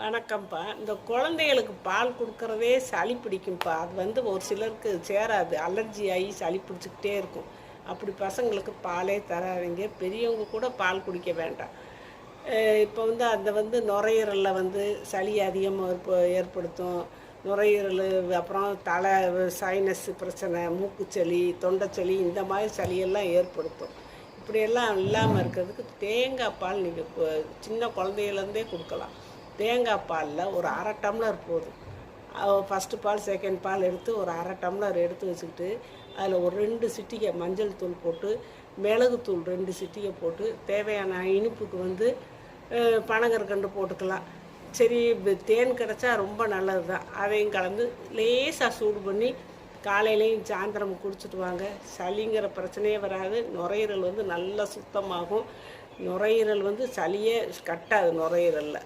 வணக்கம்ப்பா. இந்த குழந்தைகளுக்கு பால் கொடுக்கறதே சளி பிடிக்கும்ப்பா. அது வந்து ஒரு சிலருக்கு சேராது. அலர்ஜி ஆகி சளி பிடிச்சிக்கிட்டே இருக்கும். அப்படி பசங்களுக்கு பாலே தராதிங்க. பெரியவங்க கூட பால் குடிக்க வேண்டாம். இப்போ வந்து அந்த வந்து நுரையீரலில் வந்து சளி அதிகமாக ஏற்ப ஏற்படுத்தும். நுரையீரல் அப்புறம் தலை சைனஸ் பிரச்சனை மூக்குச்சளி தொண்டைச்சளி இந்த மாதிரி சளியெல்லாம் ஏற்படுத்தும். இப்படியெல்லாம் இல்லாமல் இருக்கிறதுக்கு தேங்காய் பால் நீங்கள் சின்ன குழந்தையிலேருந்தே கொடுக்கலாம். தேங்காய் பாலில் ஒரு அரை டம்ளர் போதும். ஃபஸ்ட்டு பால் செகண்ட் பால் எடுத்து ஒரு அரை டம்ளர் எடுத்து வச்சுக்கிட்டு அதில் ஒரு ரெண்டு சிட்டிகை மஞ்சள் தூள் போட்டு மிளகுத்தூள் ரெண்டு சிட்டிகை போட்டு தேவையான இனிப்புக்கு வந்து பனங்கற்கண்டு போட்டுக்கலாம். சரி தேன் கிடச்சா ரொம்ப நல்லது தான் அதையும் கலந்து லேசாக சூடு பண்ணி காலையிலையும் சாயந்தரம் குடிச்சிட்டு வாங்க. சளிங்கிற பிரச்சனையே வராது. நுரையீரல் வந்து நல்லா சுத்தமாகும். நுரையீரல் வந்து சளியே கட்டாது நுரையீரலில்.